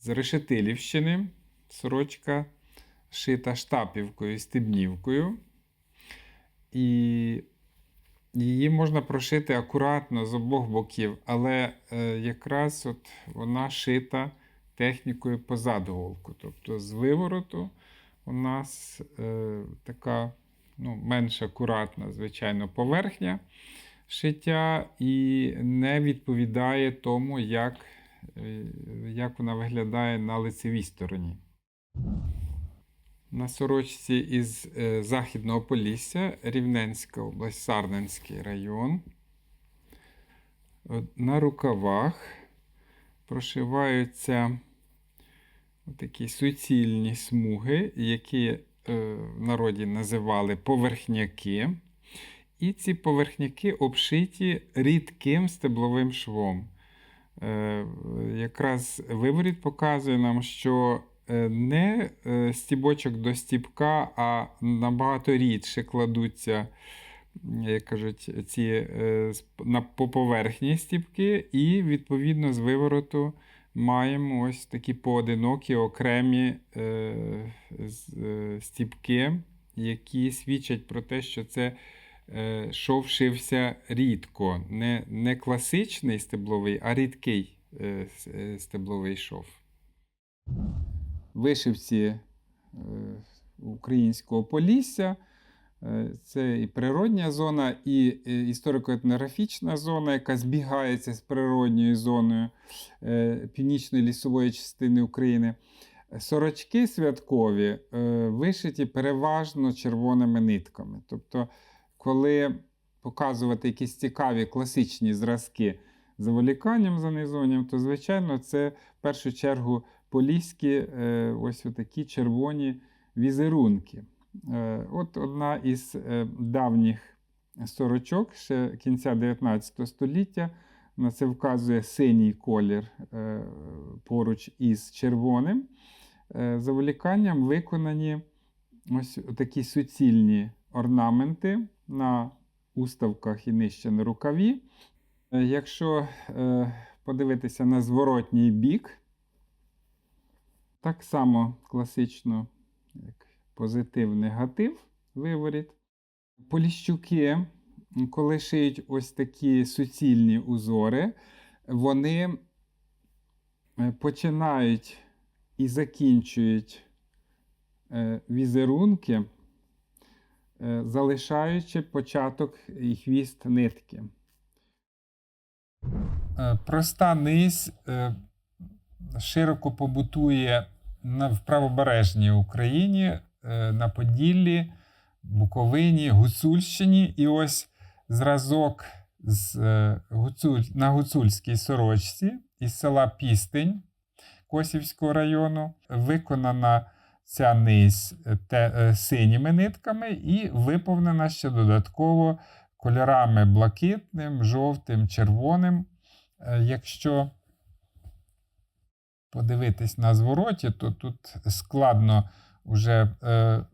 з Решетилівщини. Сорочка шита штапівкою, стебнівкою. І її можна прошити акуратно з обох боків, але е, якраз от вона шита технікою позаду голку. Тобто з вивороту у нас е, така ну, менш акуратна, звичайно, поверхня шиття і не відповідає тому, як, як вона виглядає на лицевій стороні. На сорочці із е, Західного Полісся, Рівненська область, Сарненський район. На рукавах прошиваються такі суцільні смуги, які е, в народі називали поверхняки. І ці поверхняки обшиті рідким стебловим швом. Е, якраз виворіт показує нам, що е, не е, стібочок до стібка, а набагато рідше кладуться, як кажуть, ці на, по поверхні стібки, і відповідно з вивороту маємо ось такі поодинокі окремі стібки, які свідчать про те, що це шов шився рідко. Не, не класичний стебловий, а рідкий е, е, стебловий шов. Вишивці е, українського полісся. Е, Це і природня зона, і е, історико-етнографічна зона, яка збігається з природньою зоною е, північної лісової частини України. Сорочки святкові е, вишиті переважно червоними нитками. Тобто, коли показувати якісь цікаві класичні зразки з заволіканням занизуванням, то, звичайно, це в першу чергу поліські е, ось такі червоні візерунки. Е, От одна із е, давніх сорочок ще кінця 19 століття. На це вказує синій колір поруч із червоним. Заволіканням виконані ось такі суцільні орнаменти на уставках і нижче на рукаві. Е, Якщо е, подивитися на зворотній бік, так само класично, як позитив-негатив виворіт. Поліщуки, коли шиють ось такі суцільні узори, вони е, починають і закінчують візерунки, залишаючи початок і хвіст нитки. Е, Проста низь е, широко побутує в правобережній Україні, е, на Поділлі, Буковині, Гуцульщині. І ось зразок з, е, Гуцуль, на гуцульській сорочці із села Пістень Косівського району. Виконана ця низь е, те, е, синіми нитками і виповнена ще додатково кольорами блакитним, жовтим, червоним. Е, Якщо подивитись на звороті, то тут складно вже е, е,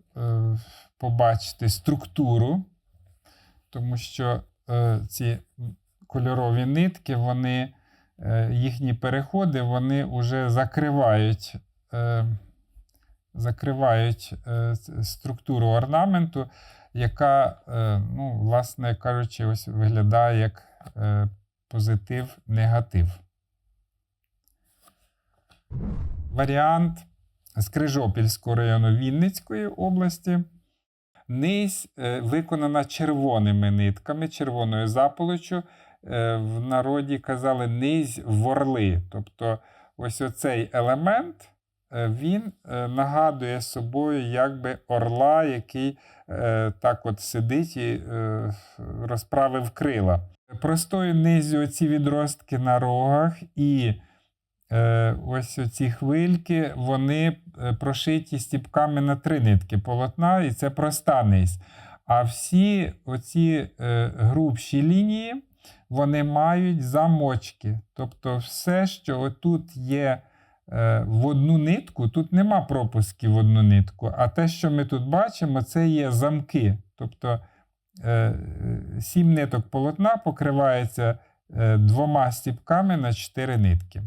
побачити структуру, тому що е, ці кольорові нитки, вони, е, їхні переходи, вони вже закривають, е, закривають е, структуру орнаменту, яка, е, ну, власне кажучи, ось виглядає як е, позитив-негатив. Варіант з Крижопільського району Вінницької області. Низь виконана червоними нитками, червоною заполочю. В народі казали низь ворли. Тобто, ось оцей елемент він е, нагадує собою якби орла, який е, так от сидить і е, розправив крила. Простою низю оці відростки на рогах і е, ось оці хвильки, вони е, прошиті стіпками на три нитки полотна, і це проста низь. А всі оці е, грубші лінії, вони мають замочки. Тобто, все, що отут є е, в одну нитку, тут нема пропусків в одну нитку. А те, що ми тут бачимо, це є замки. Тобто е, е, сім ниток полотна покривається е, двома стіпками на чотири нитки.